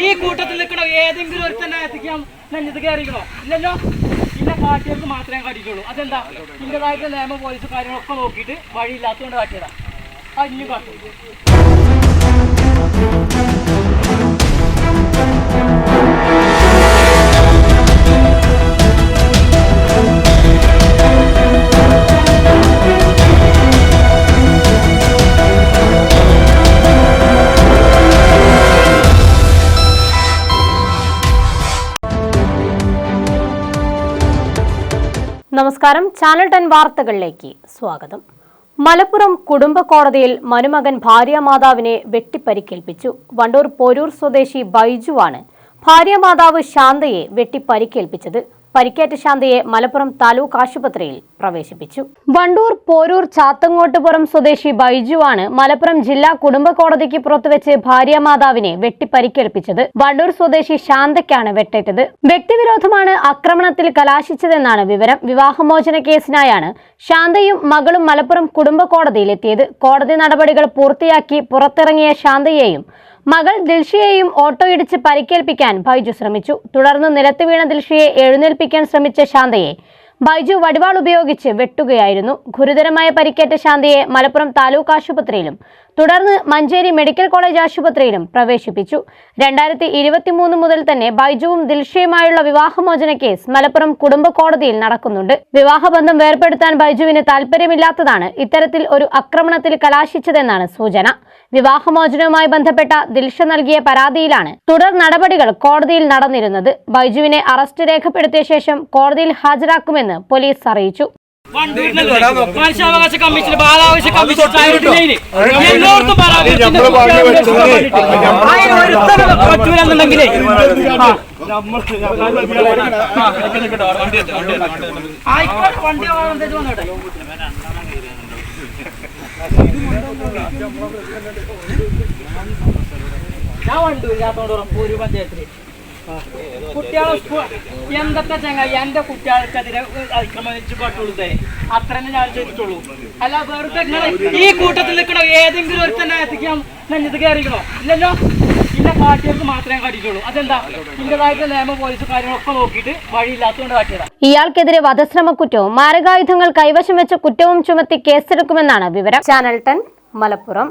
ഈ കൂട്ടത്തിൽ നിൽക്കണോ? ഏതെങ്കിലും ഒരു തന്നെ എത്തിക്കാൻ നെഞ്ഞത് കയറിക്കണോ ഇല്ലല്ലോ. ഇന്ന കാട്ടിയവർക്ക് മാത്രമേ കാട്ടിയിട്ടുള്ളൂ. അതെന്താ? ഇന്റേതായിട്ട് നിയമ പോലീസ് കാര്യങ്ങളൊക്കെ നോക്കിയിട്ട് വഴിയില്ലാത്തതുകൊണ്ട് കാട്ടിയതാ. അഞ്ഞു കാട്ടും. നമസ്കാരം. ചാനൽ ടെൻ വാർത്തകളിലേക്ക് സ്വാഗതം. മലപ്പുറം കുടുംബ കോടതിയിൽ മരുമകൻ ഭാര്യാമാതാവിനെ വെട്ടിപ്പരിക്കേൽപ്പിച്ചു. വണ്ടൂർ പോരൂർ സ്വദേശി ബൈജുവാണ് ഭാര്യാമാതാവ് ശാന്തയെ വെട്ടിപ്പരിക്കേൽപ്പിച്ചത്. പരിക്കേറ്റ ശാന്തിയെ മലപ്പുറം താലൂക്ക് ആശുപത്രിയിൽ പ്രവേശിപ്പിച്ചു. വണ്ടൂർ പോരൂർ ചാത്തങ്ങോട്ടുപുറം സ്വദേശി ബൈജുവാണ് മലപ്പുറം ജില്ലാ കുടുംബ കോടതിക്ക് പുറത്തുവെച്ച് ഭാര്യാമാതാവിനെ വെട്ടിപ്പരിക്കേൽപ്പിച്ചത്. വണ്ടൂർ സ്വദേശി ശാന്തയ്ക്കാണ് വെട്ടേറ്റത്. വ്യക്തിവിരോധമാണ് ആക്രമണത്തിൽ കലാശിച്ചതെന്നാണ് വിവരം. വിവാഹമോചന കേസിനായാണ് ശാന്തയും മകളും മലപ്പുറം കുടുംബ കോടതിയിലെത്തിയത്. കോടതി നടപടികൾ പൂർത്തിയാക്കി പുറത്തിറങ്ങിയ ശാന്തയെയും മകൾ ദിൽഷയെയും ഓട്ടോയിടിച്ച് പരിക്കേൽപ്പിക്കാൻ ബൈജു ശ്രമിച്ചു. തുടർന്ന് നിലത്ത് വീണ ദിൽഷിയെ എഴുന്നേൽപ്പിക്കാൻ ശ്രമിച്ച ശാന്തയെ ബൈജു വടിവാൾ ഉപയോഗിച്ച് വെട്ടുകയായിരുന്നു. ഗുരുതരമായ പരിക്കേറ്റ ശാന്തയെ മലപ്പുറം താലൂക്ക് ആശുപത്രിയിലും തുടർന്ന് മഞ്ചേരി മെഡിക്കൽ കോളേജ് ആശുപത്രിയിലും പ്രവേശിപ്പിച്ചു. രണ്ടായിരത്തി ഇരുപത്തിമൂന്ന് മുതൽ തന്നെ ബൈജുവും ദിൽഷയുമായുള്ള വിവാഹമോചന കേസ് മലപ്പുറം കുടുംബ കോടതിയിൽ നടക്കുന്നുണ്ട്. വിവാഹബന്ധം വേർപെടുത്താൻ ബൈജുവിന് താല്പര്യമില്ലാത്തതാണ് ഇത്തരത്തിൽ ഒരു ആക്രമണത്തിൽ കലാശിച്ചതെന്നാണ് സൂചന. വിവാഹമോചനവുമായി ബന്ധപ്പെട്ട ദിൽഷ നൽകിയ പരാതിയിലാണ് തുടർ നടപടികൾ കോടതിയിൽ നടന്നിരുന്നത്. ബൈജുവിനെ അറസ്റ്റ് രേഖപ്പെടുത്തിയ ശേഷം കോടതിയിൽ ഹാജരാക്കുമെന്ന് പോലീസ് അറിയിച്ചു. മനുഷ്യാവകാശ കമ്മീഷൻ ബാലാവകാശ കമ്മീഷൻ എല്ലായിടത്തും പറ്റൂലെന്നുണ്ടെങ്കിലേ ആയിക്കോട്ടെ വണ്ടി വന്നോട്ടെ ഞാൻ വണ്ടൂർ ഞാത്തോണ്ട് ഒരു പഞ്ചായത്തിൽ കുട്ടികളെ എന്തൊക്കെ ചങ്ങായി? എന്റെ കുട്ടികൾക്കെതിരെ അതിക്രമിച്ച് പട്ടുള്ളൂ അത്ര തന്നെ ഞാൻ ചെയ്തിട്ടുള്ളൂ അല്ല വെറുതെ ഈ കൂട്ടത്തിൽ നിൽക്കണോ ഏതെങ്കിലും ഒരു തന്നെ എത്തിക്കാൻ നെഞ്ഞത് കയറിക്കണോ? ഇല്ലല്ലോ. ഇല്ല കാട്ടിയവർക്ക് മാത്രമേ കാട്ടിയിട്ടുള്ളൂ. അതെന്താ? ഇതിന്റേതായിട്ട് നിയമ പോലീസ് കാര്യങ്ങളൊക്കെ നോക്കിയിട്ട് വഴിയില്ലാത്തതുകൊണ്ട് കാട്ടിയതാ. ഇയാൾക്കെതിരെ വധശ്രമ കുറ്റവും മാരകായുധങ്ങൾ കൈവശം വെച്ച കുറ്റവും ചുമത്തി കേസെടുക്കുമെന്നാണ് വിവരം. Channel ten Malappuram.